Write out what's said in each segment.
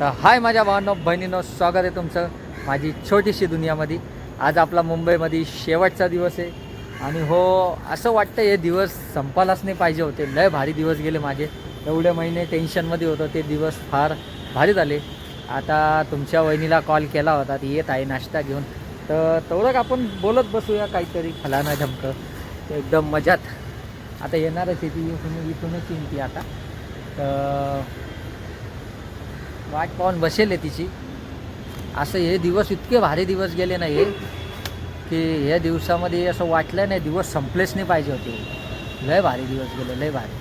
तर हाय माझ्या भावांनो बहिणीनं स्वागत आहे तुमचं माझी छोटीशी दुनियामध्ये. आज आपला मुंबईमध्ये शेवटचा दिवस आहे. आणि हो असं वाटतं हे दिवस संपायलाच नाही पाहिजे होते. लय भारी दिवस गेले माझे. एवढे महिने टेन्शनमध्ये होतं ते दिवस फार भारी झाले. आता तुमच्या वहिनीला कॉल केला होता ती येत आहे नाश्ता घेऊन. तर तेवढं आपण बोलत बसूया काहीतरी फलाना धमकं एकदम मजात. आता येणारच आहे ती इथून इथूनच येईन ती आता. तर वाट पाहून बसेल आहे तिची. असं हे दिवस इतके भारी दिवस गेले नाही हे की या दिवसामध्ये असं वाटलं नाही दिवस संपलेच नाही पाहिजे होते. लय भारी दिवस गेले लय भारी.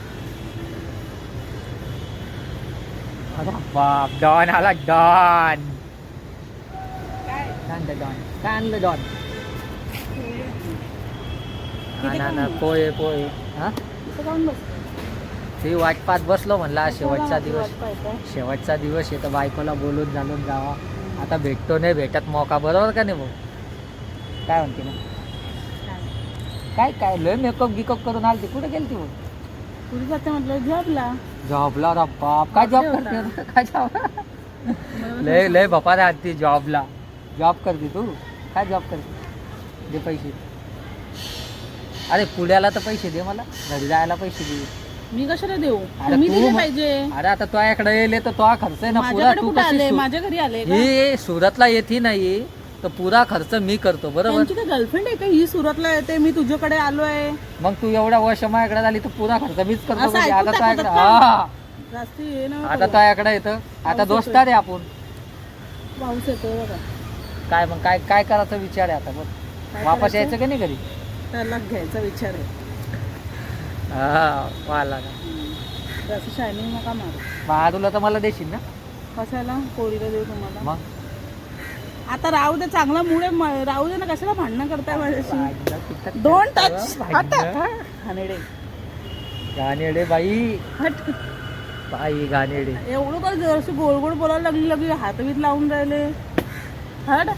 बाप डॉन आला डॉन. आणलं डॉन काय आणलं डॉन. ना ना पोहे पोहे हा? ती वाट पाहत बसलो म्हणला शेवटचा दिवस. शेवटचा दिवस आहे तर बायकोला बोलून घालून जावा. आता भेटतो नाही भेटत मौका बरोबर का नाही भाऊ? काय म्हणते ना काय काय लय मेकअप गिकअप करून आलती. कुठे गेलती भाऊ? पुढे जाते म्हटलं जॉबला. जॉबला रा बाप. काय जॉब करते काय जॉब? लय लय बापा राहते जॉबला. जॉब करते तू? काय जॉब करते? दे पैसे. अरे पुण्याला तर पैसे दे मला. घरी जायला पैसे दे. मी कशाला देऊ? तू दिले पाहिजे. अरे आता तुझ्याकडे येले तर तो खर्च आहे ना पुरा. माझ्याकडे तू कुठे कशी आले? सु- माझ्या घरी आले का? ही सुरतला येते नाही तर पुरा खर्च मी करतो बरोबर? त्यांची काय गर्लफ्रेंड आहे का? ही सुरतला येते मी तुझ्याकडे आलोय मग तू एवढ्या वर्ष माझ्याकडे झाली तर पुरा खर्च मीच करतो असं कधी. ऐकून आता टाकतात तुझ्याकडे का? हा. जास्ती हे ना आता तुझ्याकडे येतं. आता पाऊस दोस्तार आहे आपण. पाऊस येतो बघा. काय मग काय काय करायचा विचार आहे आता? बघ. काय वापस करायचं? यायचं का नाही घरी? त्याला घ्यायचा विचार आहे. हा वाला ना. तर असं शायनिंग नका मारू. बहादूला तर मला देशील ना? कशाला? पोरीला देऊ तुम्हाला? मग? आता राहू दे चांगला मूड आहे म- राहू दे ना कशाला भांडणं करताय माझ्याशी? आता. भांडणं. हानेडे गाणेडे बाई. हट. बाई गाणेडे एवढं काय जरशी गोड गोड बोलायला लागली लागली हातवीत लावून राहिले? हट.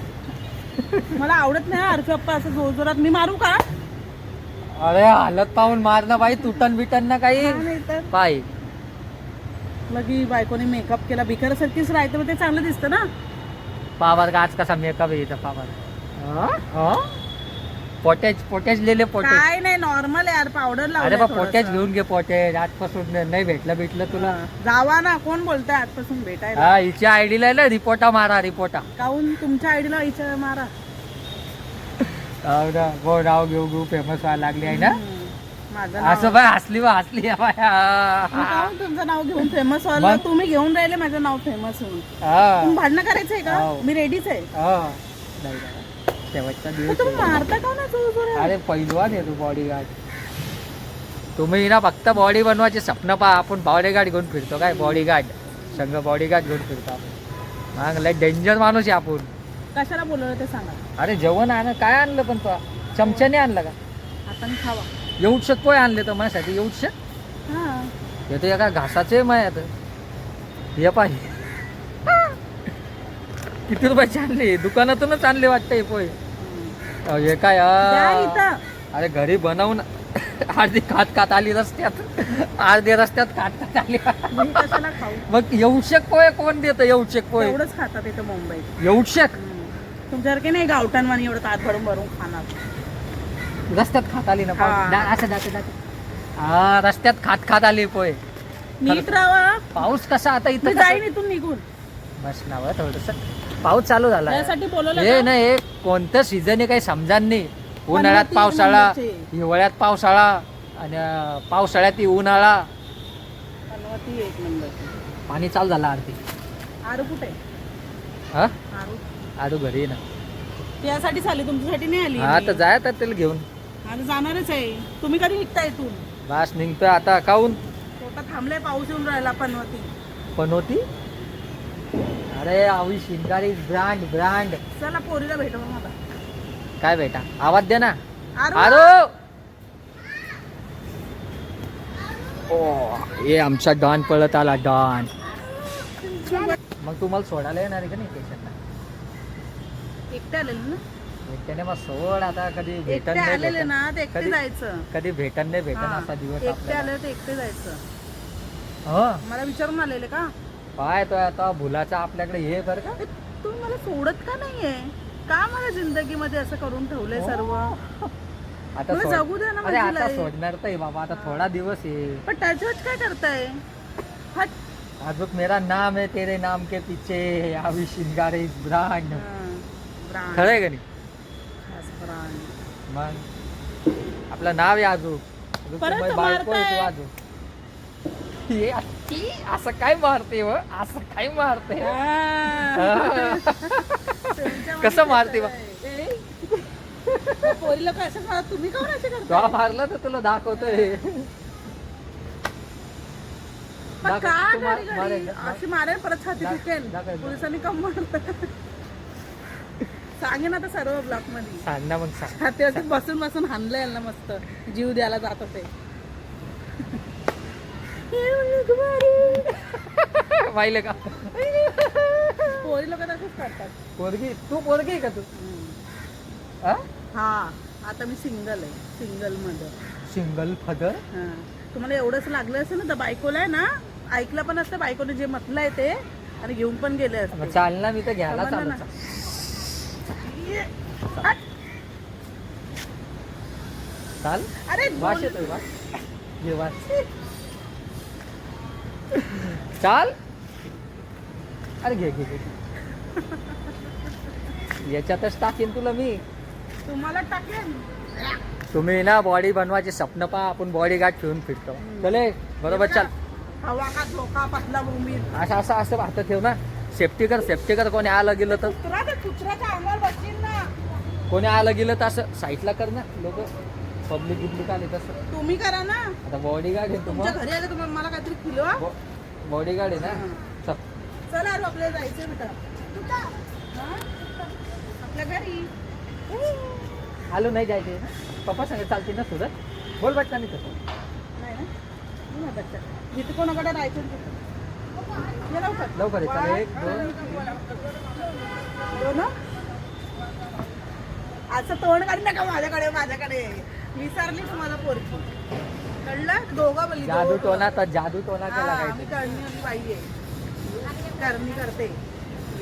मला आवडत नाही अर्थ अप्पा असं जोर जोरात मी मारू का? अरे हालत पाहून मार ना बाई तुटन बिटन ना काही नाही तर. बाई. लगी बायकोने मेकअप केला. भिकारासारखीच राहते मग ते चांगलं दिसतं ना. पावर आज कसा मेकअप इथं पावर? पोटेज पोटेज लिहिले पोटेज काय नाही नॉर्मल यार पावडर अरे बा पोटेज घेऊन घे पोटेज आजपासून नाही भेटलं भेटलं तुला. जावा ना कोण बोलतंय आजपासून भेटायला? हा हिच्या आयडीला ना रिपोर्टा मारा रिपोर्टा काहून? तुमच्या आयडीला विचार मारा. गो नाव घेऊ घेऊ फेमस व्हायला लागली आहे ना हम्म. माझं नाव असं बाय हसली बा हसली बाय. काहून तुमचं नाव घेऊन फेमस व्हायला मग? तुम्ही घेऊन राहिले माझं नाव फेमस होऊन हा. तुम्ही भांडणं करायचंय का हो. मी रेडीच आहे हा. नाही, नाही. शेवटचा मग दिवस तुम्ही आहे. मारता का ना जोर जोरात? अरे पैलवान आहे तू बॉडीगार्ड तुम्ही ना फक्त बॉडी बनवायचे स्वप्न पहा आपण बॉडीगार्ड घेऊन फिरतो काय बॉडीगार्ड संघ बॉडीगार्ड घेऊन फिरतो आपण मग लय डेंजर माणूस आहे आपण कशाला बोलवलं ते सांगा. अरे जेवण आणलं काय आणलं पण तो? चमच्याने आणलं का? आता खावा. येऊच शक पोय आणले तर माझ्यासाठी येऊच शक हा. हे तर एका घासाचे माय आता. हे पाहिजे किती रुपयाचे आणले? दुकानातूनच आणले वाटतं हे पोय अहो, हे काय द्या आ? इथं. अरे घरी बनवून अर्धी खात खात आली रस्त्यात. अर्धी रस्त्यात खात खात आली. मी कशाला खाऊ? मग येऊशक पोय कोण देतं? येऊशक पोय एवढंच खातात इथं मुंबईत. येऊशक हम्म. तुमच्यासारखे नाही गावठाण वाणी एवढं ताट भरून भरून खाणार? रस्त्यात खात आली ना हा. असं जाते जाते. हा रस्त्यात खात खात आली पोय. नीट राहा. पाऊस कसा आता मी इथं जाईन इथून निघून. बस नाव थोडस. पाऊस चालू झाला. त्यासाठी बोलवलं हे का? नाही हे कोणतं सीझन आहे काही समजा नाही. उन्हाळ्यात पावसाळा नंबरचे. हिवाळ्यात पावसाळा आणि अं, पावसाळ्यात ही उन्हाळा पनवती एक नंबर पाणी चालू झाला आरती. आरू कुठे? हा? आरू आजू घरी आहे ना. त्यासाठीच आली तुमच्यासाठी नाही आली. हा मी. तर जाय तर त्याला घेऊन. आता जाणारच आहे. तुम्ही कधी निघता इथून? बस निघतोय आता काऊन? पोटात थांबलाय पाऊस येऊन राहिला पनवती. पण होती अरे आवी शिंगारी ब्रँड ब्रँड. चला पोरीला भेटव मला काय बेटा? आवाज दे ना. आरू! आरो! ओ हे आमचा डॉन पळत आला डॉन. मग तुम्हाला सोडायला येणार आहे का नाही स्टेशनला एकटे आलेले ना? त्याने मग सोड आता कधी भेटन एकटे नाही आलेले भेटन. ना ते एकटे कधी- जायचं. कधी भेटन नाही भेटन हा. असा दिवस एकटे आपल्याला. आले ते एकटे जायचं. हो. मला विचारून आलेले का? काय तो आता भुलाचा आपल्याकडे हे बरं का? ए, तुम्ही मला सोडत का नाहीये? का मला जिंदगीमध्ये असं करून ठेवलंय सर्व? आता मला सोड- जगू द्या ना अरे माझी आता life. सोडणार तर आहे बाबा आता थोडा दिवस आहे पण त्याच्यात काय करताय? हट. अजून मेरा नाम है तेरे नाम के पीछे अभी शिंगारे इस ब्रांड हं, ब्रांड. खरं आहे का नाही. मग? आपलं नाव आहे अजून. अजून परत तुम्ही बायको आहे मारताय. तू अजून. हे अक्की, असं काय मारते व? असं काय मारते? कसं मारते पोरी लोक असं तुम्ही का असे मारला तर तुला दाखवतोय. पण दाखव, का तू मार- घडी मारेल घडी का? अशी मारेल परत छाती दाख- ठिकेल दाखव. पोलिसांनी कम मारत सांगेन आता सर्व ब्लॉकमध्ये सांग ना मग सांग. छातीवरती बसून बसून हाणलं याला मस्त. जीव द्यायला जात होते. पाहिलं का? पोरी लोक तसंच करतात. पोरगी? तू पोरगी आहे का तू? हा? हा आता मी सिंगल आहे. सिंगलमध्ये सिंगल फदर हा. तुम्हाला एवढंच लागलं असेल ना तर बायकोला आहे ना ऐकलं पण असतं बायकोने जे म्हटलंय ते आणि घेऊन पण गेले असते. चाल ना मी तर घ्यायला चालू ना? हट. चाल. अरे दोन- येतोय वास. घे वास. चाल. अरे घे घे घे. याच्यातच टाकेन तुला मी. तुम्हाला टाकेन? तुम्ही ना बॉडी बनवायचे स्वप्न पहा आपण बॉडी गार्ड ठेवून फिरतो. चले बरोबर चाल. हवा का धोका भूमी असं असं असं हातात ठेव ना. सेफ्टी कर सेफ्टी कर. कोणी आलं गेलं तर. कुत्रा ते कुत्र्याच्या अंगावर बसशील ना. कोणी आलं गेलं तर असं साईडला कर ना. लोक पब्लिक गिब्लिक आले तसं तुम्ही करा ना. आता बॉडी गार्ड आहे तुमच्या तुम्हाला घरी आले तुम्हाला मला काहीतरी खिलवा बॉडी गार्ड आहे ना. चल. चला आपल्याला जायचं बेटा. हा? आपल्या घरी. आलो नाही जायचे ना पप्पा सांगत चालते ना सुरत बोल बटना नाही तसं. नाही ना. ये ना बच्चा जिथे कोणाकडे राहायचं तिथं. लवकर चला, एक, दोन, असं तोंड काढ नका माझ्याकडे माझ्याकडे. विसरली तुम्हाला कळलं? दोघं बोलली जादू. टोना तर जादू टोना केला करणी करणी करते.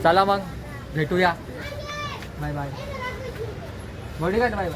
चला मग भेटूया. Bye bye. Body bye bye?